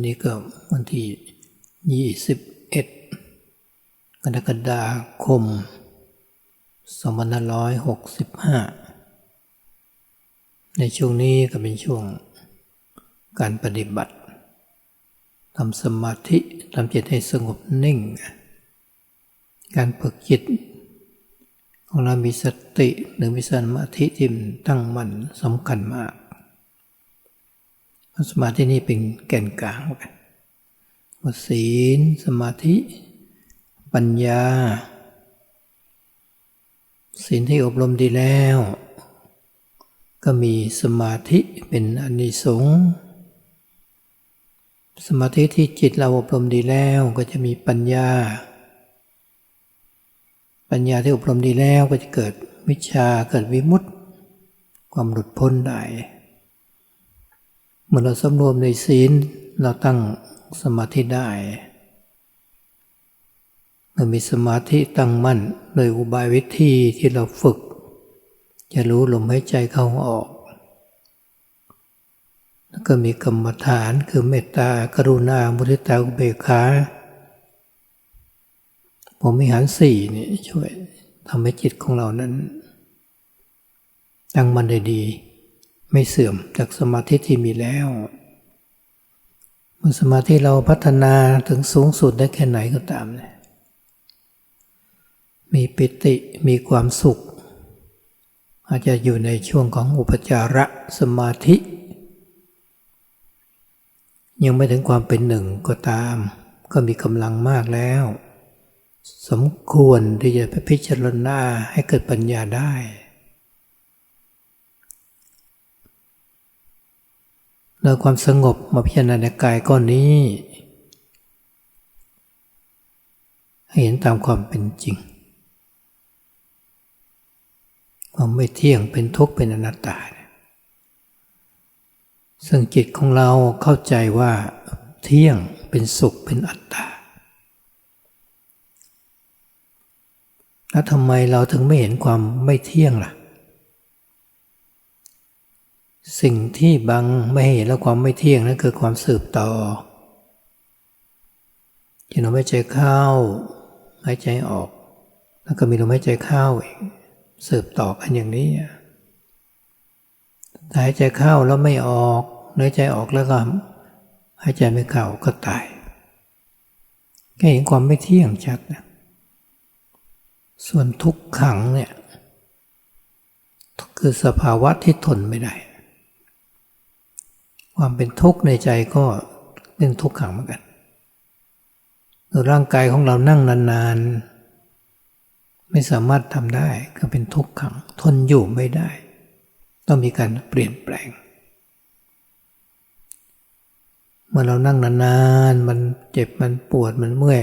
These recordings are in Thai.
วันนี้ก็วันที่ 21 กรกฎาคม 2565 ในช่วงนี้ก็เป็นช่วงการปฏิบัติทำสมาธิทำจิตให้สงบนิ่ง การฝึกจิตของเรามีสติหรือมีสมาธิที่ตั้งมั่นสำคัญมาก สมาธินี่เป็นแก่นกลางว่าศีล สมาธิ ปัญญา ศีลที่อบรมดีแล้ว ก็มีสมาธิเป็นอนิสงส์สมาธิที่จิตเราอบรมดีแล้วก็จะมีปัญญา ปัญญาที่อบรมดีแล้วก็จะเกิดวิชาเกิดวิมุตติ ความหลุดพ้นได้ เมื่อเราสำรวมในศีลเราตั้งสมาธิได้เมื่อมีสมาธิตั้งมั่นโดยอุบายวิธีที่เราฝึก จะรู้ลมหายใจเข้าออก แล้วก็มีกรรมฐานคือเมตตากรุณามุทิตาอุเบกขาผมมีหารสี่นี่ช่วยทำให้จิตของเรานั้น ตั้งมั่นได้ดี ไม่เสื่อมจากสมาธิที่มีแล้ว เมื่อสมาธิเราพัฒนาถึงสูงสุดได้แค่ไหนก็ตามเนี่ยมีปิติมีความสุข อาจจะอยู่ในช่วงของอุปจาระสมาธิ ยังไม่ถึงความเป็นหนึ่งก็ตาม ก็มีกำลังมากแล้ว สมควรที่จะไปพิจารณาให้เกิดปัญญาได้ เราความสงบมาพิจารณาในกายก้อนนี้ ให้เห็นตามความเป็นจริง ความไม่เที่ยงเป็นทุกข์เป็นอนัตตา ซึ่งจิตของเราเข้าใจว่าเที่ยงเป็นสุขเป็นอัตตา แล้วทำไมเราถึงไม่เห็นความไม่เที่ยงล่ะ สิ่งที่บังไม่เห็นแล้วความไม่เที่ยงนั่นคือความสืบต่อที่เราไม่ใจเข้าหายใจออก แล้วก็มีลมหายใจเข้าอีกสืบต่อกันอย่างนี้หายใจเข้าแล้วไม่ออกหายใจออกแล้วก็หายใจไม่เข้าก็ตายก็เห็นความไม่เที่ยงชัดนะส่วนทุกขังเนี่ยคือสภาวะที่ทนไม่ได้ ความเป็นทุกข์ในใจก็เป็นทุกขังเหมือนกันร่างกายของเรานั่งนานๆ ไม่สามารถทำได้ก็เป็นทุกขัง ทนอยู่ไม่ได้ ต้องมีการเปลี่ยนแปลง เมื่อเรานั่งนานๆ มันเจ็บมันปวดมันเมื่อย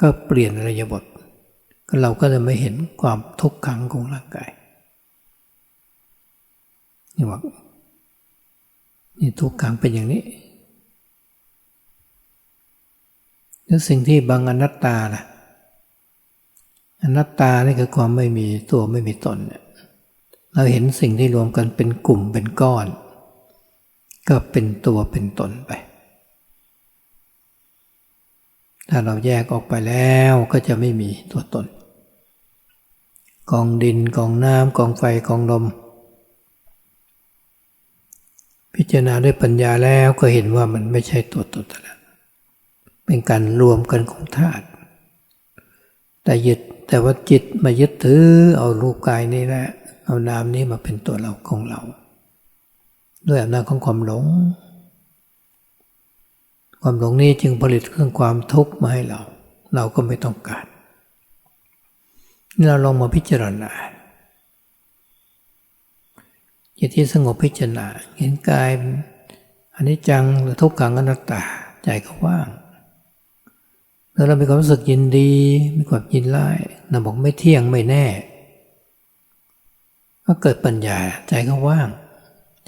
ก็เปลี่ยนอริยบทก็เราก็จะไม่เห็นความทุกขังของร่างกายนี่ว่า นี่ทุกขังเป็นอย่างนี้แล้วสิ่งที่บางอนัตตาล่ะอนัตตานี่คือความไม่มีตัวไม่มีตนเนี่ยเราเห็นสิ่งที่รวมกันเป็นกลุ่มเป็นก้อน ก็เป็นตัวเป็นตนไป ถ้าเราแยกออกไปแล้วก็จะไม่มีตัวตน กองดินกองน้ำกองไฟกองลม พิจารณาด้วยปัญญาแล้วก็เห็นว่ามันไม่ใช่ตัวตนแล้วเป็นการรวมกันของธาตุแต่ยึดแต่ว่าจิตมายึดถือเอารูปกายนี้แหละเอานามนี้มาเป็นตัวเราของเรา ด้วยอำนาจของความหลง ความหลงนี้จึงผลิตเครื่องความทุกข์มาให้เรา เราก็ไม่ต้องการนี่เราลองมาพิจารณา จิตที่สงบพิจารณาเห็นกายอันนี้จังหรือทุกขังอนัตตาใจก็ว่างแล้วเรามีความรู้สึกยินดีมีความยินร้ายเราบอกไม่เที่ยงไม่แน่ ก็เกิดปัญญาใจก็ว่าง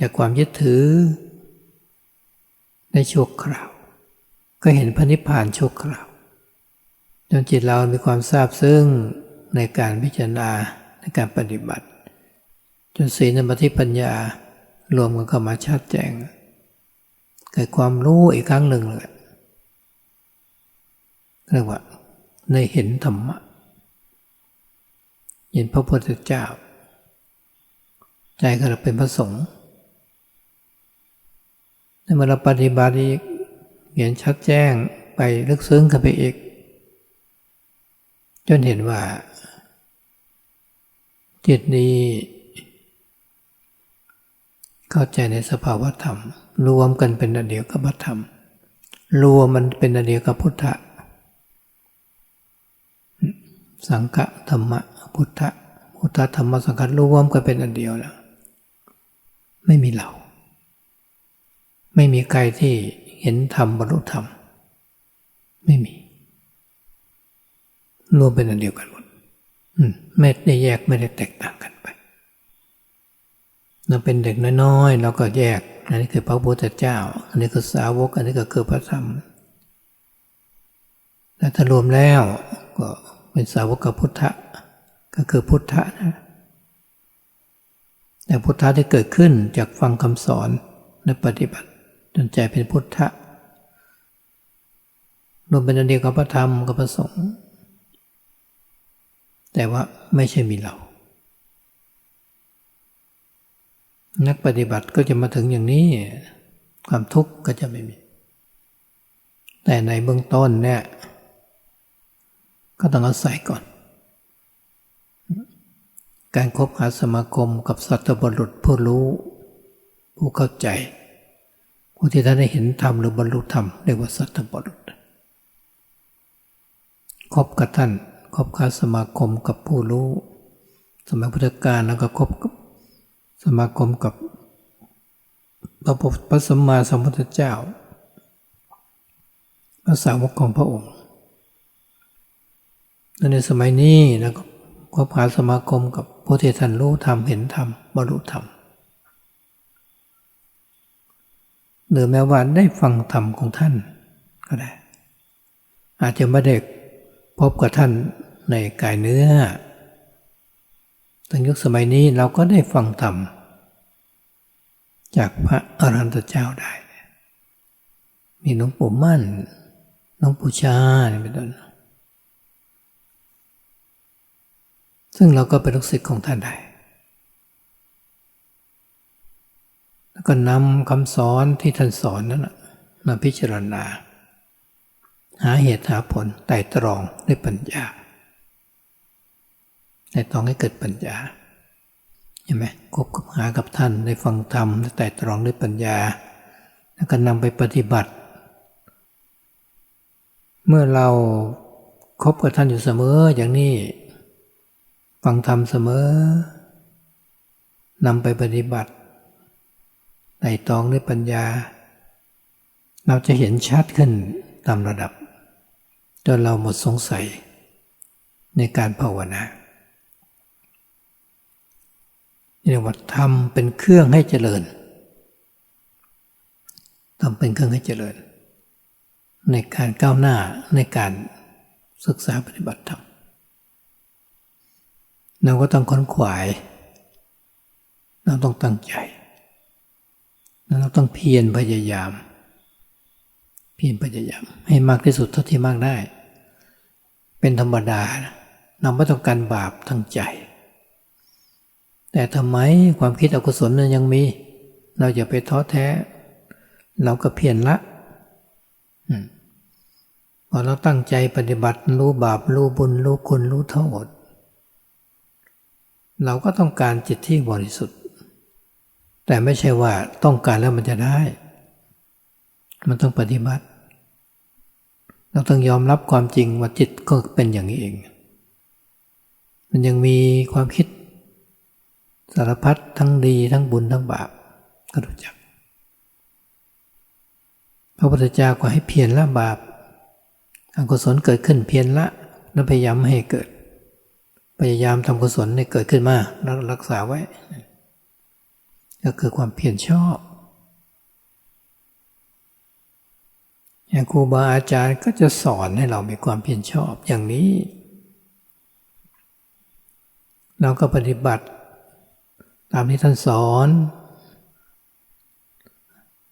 จากความยึดถือ ในชั่วคราว ก็เห็นพระนิพพานชั่วคราวจนจิตเรามีความทราบซึ้งในการพิจารณาในการปฏิบัติ จนศีลสมาธิปัญญารวมกันเข้ามาชัดแจ้งเกิดความรู้อีกครั้งหนึ่งเลยเรียกว่าในเห็นธรรมะเห็นพระพุทธเจ้า ใจก็เราเป็นพระสงฆ์ในเมื่อเราปฏิบัติอีกเห็นชัดแจ้งไปลึกซึ้งกันไปอีก จนเห็นว่าจิตนี้ เข้าใจในสภาวธรรม รวมกันเป็นอันเดียวกับธรรม รวมมันเป็นอันเดียวกับพุทธะสังฆธรรมะพุทธะพุทธธรรมสังฆรวมกันเป็นอันเดียวแล้ว ไม่มีเรา ไม่มีใครที่เห็นธรรมบรรลุธรรม ไม่มี รวมเป็นอันเดียวกันหมดไม่ได้แยกไม่ได้แตกต่างกัน เราเป็นเด็กน้อยๆเราก็แยก อันนี้คือพระพุทธเจ้า อันนี้คือสาวก อันนี้ก็คือพระธรรมแต่ถ้ารวมแล้วก็เป็นสาวกพุทธะก็คือพุทธะนะแต่พุทธะที่เกิดขึ้นจากฟังคำสอนและปฏิบัติจนใจเป็นพุทธะรวมเป็นอันเดียวกับพระธรรมกับพระสงฆ์แต่ว่าไม่ใช่มีเรา นักปฏิบัติก็จะมาถึงอย่างนี้ ความทุกข์ก็จะไม่มี แต่ในเบื้องต้นเนี่ย ก็ต้องอาศัยก่อน การคบหาสมาคมกับสัตบุรุษผู้รู้ ผู้เข้าใจ ผู้ที่ท่านได้เห็นธรรมหรือบรรลุธรรมเรียกว่าสัตบุรุษคบกับท่านคบค้าสมาคมกับผู้รู้ สมัยพุทธกาลแล้วก็คบกับ สมาคมกับพระพระสัมมาสัมพุทธเจ้าพระสาวกของพระองค์ในสมัยนี้แล้วก็คบหาสมาคมกับผู้ที่ท่านรู้ธรรมเห็นธรรมบรรลุธรรมหรือแม้ว่าได้ฟังธรรมของท่านก็ได้ อาจจะไม่ได้พบกับท่านในกายเนื้อตั้งยุคสมัยนี้เราก็ได้ฟังธรรม จากพระอรหันตเจ้าได้ มีหลวงปู่มั่นหลวงปู่ชาเป็นต้นซึ่งเราก็เป็นลูกศิษย์ของท่านได้ แล้วก็นำคำสอนที่ท่านสอนนั้นมาพิจารณา หาเหตุหาผลไต่ตรองด้วยปัญญาแต่ต้องให้เกิดปัญญา ใช่ไหมคบกับหากับท่านได้ฟังธรรมแต่ตรองด้วยปัญญา แล้วก็นำไปปฏิบัติ เมื่อเราคบกับท่านอยู่เสมออย่างนี้ ฟังธรรมเสมอนำไปปฏิบัติไต่ตรองด้วยปัญญา เราจะเห็นชัดขึ้นตามระดับ จนเราหมดสงสัยในการภาวนา เรียกว่าทำเป็นเครื่องให้เจริญทำเป็นเครื่องให้เจริญ ในการก้าวหน้าในการศึกษาปฏิบัติธรรมเราก็ต้องค้นขวาย เราต้องตั้งใจ เราต้องเพียรพยายาม เพียรพยายาม ให้มากที่สุดเท่าที่มากได้ เป็นธรรมดา เราไม่ต้องการบาปทั้งใจ แต่ทำไมความคิดอกุศลนั้นยังมี เราอย่าไปท้อแท้ เราก็เพียรละพอเราตั้งใจปฏิบัติรู้บาปรู้บุญรู้คุณรู้โทษเราก็ต้องการจิตที่บริสุทธิ์ แต่ไม่ใช่ว่าต้องการแล้วมันจะได้ มันต้องปฏิบัติ เราต้องยอมรับความจริงว่าจิตก็เป็นอย่างนี้เอง มันยังมีความคิด สารพัดทั้งดีทั้งบุญทั้งบาปก็รู้จัก พระพุทธเจ้าก็ให้เพียรละบาปอกุศลเกิดขึ้นเพียรละแล้วพยายามให้เกิด พยายามทำกุศลให้เกิดขึ้นมาแล้วรักษาไว้ ก็คือความเพียรชอบอย่างครูบาอาจารย์ก็จะสอนให้เรามีความเพียรชอบอย่างนี้ เราก็ปฏิบัติ ตามที่ท่านสอน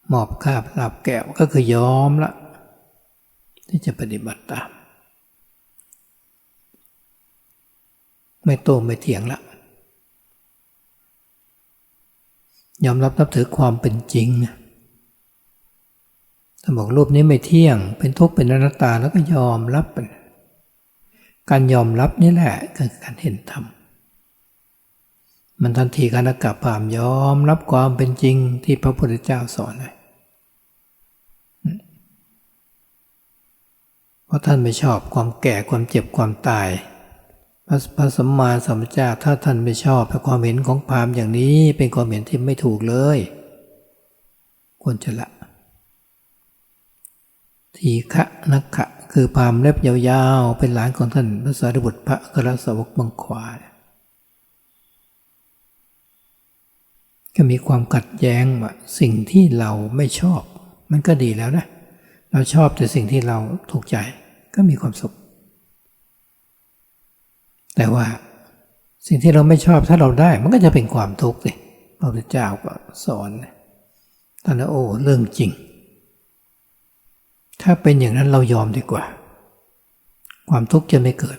หมอบคาบหลับแก้วก็คือยอมละ ที่จะปฏิบัติตาม ไม่โต้ไม่เถียงละ ยอมรับนับถือความเป็นจริงถ้าบอกรูปนี้ไม่เที่ยง เป็นทุกข์เป็นอนัตตาแล้วก็ยอมรับการยอมรับนี่แหละคือการเห็นธรรม มันทันทีการกับผามยอมรับความเป็นจริงที่พระพุทธเจ้าสอนเลยเพราะท่านไม่ชอบความแก่ความเจ็บความตาย พระพระสัมมาสัมพุทธเจ้าถ้าท่านไม่ชอบความเห็นของพามอย่างนี้เป็นความเห็นที่ไม่ถูกเลย ควรจะละ ทีฆะนักขะคือพามเล็บยาวๆ เป็นหลานของท่านพระสารีบุตรพระกรสาวกบังควาย ก็มีความขัดแย้งว่าสิ่งที่เราไม่ชอบ มันก็ดีแล้วนะ เราชอบแต่สิ่งที่เราถูกใจก็มีความสุข แต่ว่าสิ่งที่เราไม่ชอบถ้าเราได้ มันก็จะเป็นความทุกข์สิพระพุทธเจ้าก็สอนท่านโอ้เรื่องจริง ถ้าเป็นอย่างนั้นเรายอมดีกว่า ความทุกข์จะไม่เกิด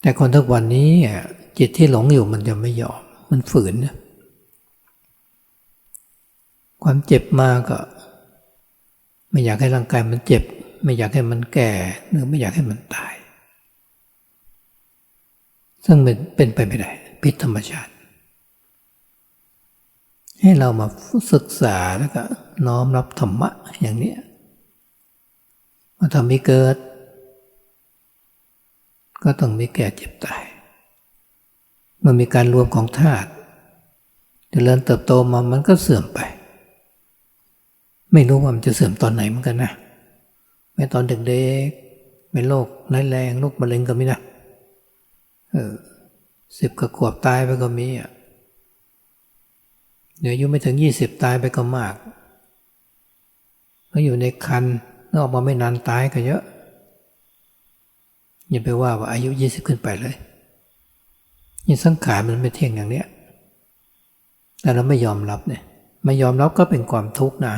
แต่คนทุกวันนี้จิตที่หลงอยู่มันจะไม่ยอม มันฝืน ความเจ็บมาก็ ไม่อยากให้ร่างกายมันเจ็บ ไม่อยากให้มันแก่หรือไม่อยากให้มันตาย ซึ่งเป็นเป็นไปไม่ได้พิษธรรมชาติ ให้เรามาศึกษาแล้วก็น้อมรับธรรมะอย่างนี้มาทำให้เกิด ก็ต้องมีแก่เจ็บตาย มื่อมีการรวมของธาตุเจริญเติบโตมามันก็เสื่อมไป ไม่รู้ว่ามันจะเสื่อมตอนไหนเหมือนกันนะแม้ตอนเด็กๆเป็นโรคร้ายแรงโรคมะเร็งก็มีนะเออสิบกระขวบตายไปก็มีอะเดี๋ยวอายุไม่ถึงยี่สิบตายไปก็มากก็อยู่ในคันออกมาไม่นานตายก็เยอะอย่าไปว่าว่าอายุยี่สิบขึ้นไปเลย ยิ่สังขารมันไม่เที่ยงอย่างเนี้ยแต่เราไม่ยอมรับเนี่ย ไม่ยอมรับก็เป็นความทุกข์นะ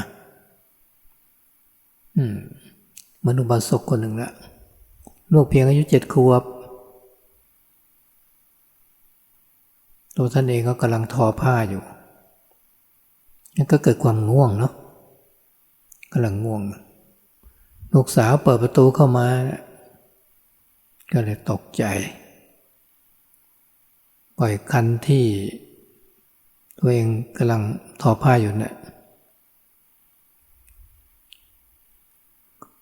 อืมมนุบาสกคนหนึ่งละลูกเพียงอายุเจ็ดขวบตัวท่านเองก็กำลังทอผ้าอยู่นั่นก็เกิดความง่วงเนาะกำลังง่วง ลูกสาวเปิดประตูเข้ามา ก็เลยตกใจ ปล่อยคันที่ตัวเองกำลังทอผ้าอยู่เนะี่ย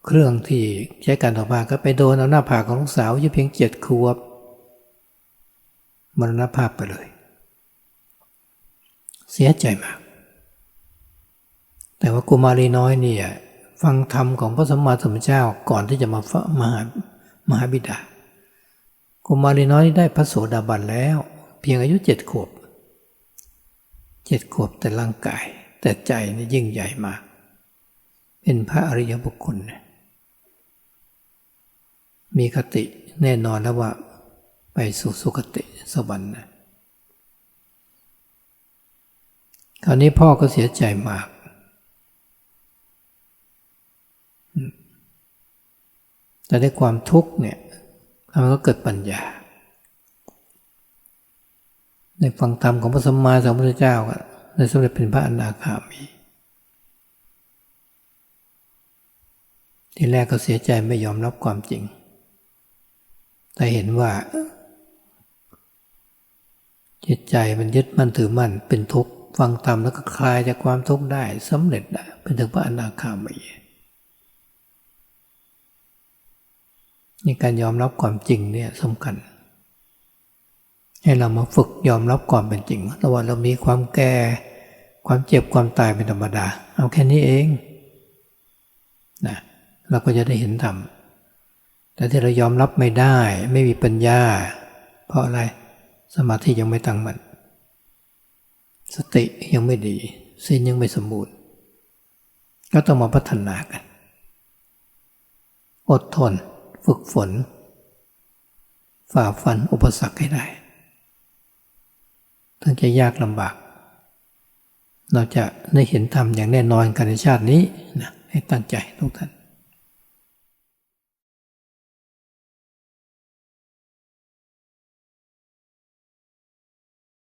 เครื่องที่ใช้การทอผ้าก็ไปโดนเอาหน้าผากของลูกสาวอายุเพียงเจ็ดขวบมรณภาพไปเลย เสียใจมาก แต่ว่ากุมารีน้อยเนี่ยฟังธรรมของพระสัมมาสัมพุทธเจ้าก่อนที่จะมาฟังมหามหาบิดากุมารีน้อยได้พระโสดาบันแล้ว พียงอายุเจ็ดขวบเจ็ดขวบแต่ร่างกาย แต่ใจนี่ยิ่งใหญ่มาก เป็นพระอริยบุคคล มีคติแน่นอนแล้วว่า ไปสู่สุคติสวรรค์นะคราวนี้พ่อก็เสียใจมาก แต่ได้ความทุกข์เนี่ยมันก็เกิดปัญญา ในฟังธรรมของพระสัมมาสัมพุทธเจ้าก็ได้สำเร็จเป็นพระอนาคามี ทีแรกก็เสียใจไม่ยอมรับความจริง แต่เห็นว่า จิตใจมันยึดมั่นถือมั่นเป็นทุกข์ฟังธรรมแล้วก็คลายจากความทุกข์ได้สำเร็จได้เป็นถึงพระอนาคามีนี่การยอมรับความจริงเนี่ยสำคัญ ให้เรามาฝึกยอมรับความเป็นจริงแต่ว่าเรามีความแก่ ความเจ็บความตายเป็นธรรมดา เอาแค่นี้เองนะเราก็จะได้เห็นธรรมแต่ที่เรายอมรับไม่ได้ไม่มีปัญญา เพราะอะไรสมาธิยังไม่ตั้งมัน่นสติยังไม่ดีสิ้นยังไม่สมบูรณ์ ก็ต้องมาพัฒนากัน อดทน ฝึกฝน ฝ่าฟันอุปสรรคให้ได้ ถึงจะยากลำบาก เราจะได้เห็นธรรมอย่างแน่นอนกันในชาตินี้นะให้ตั้งใจทุกท่าน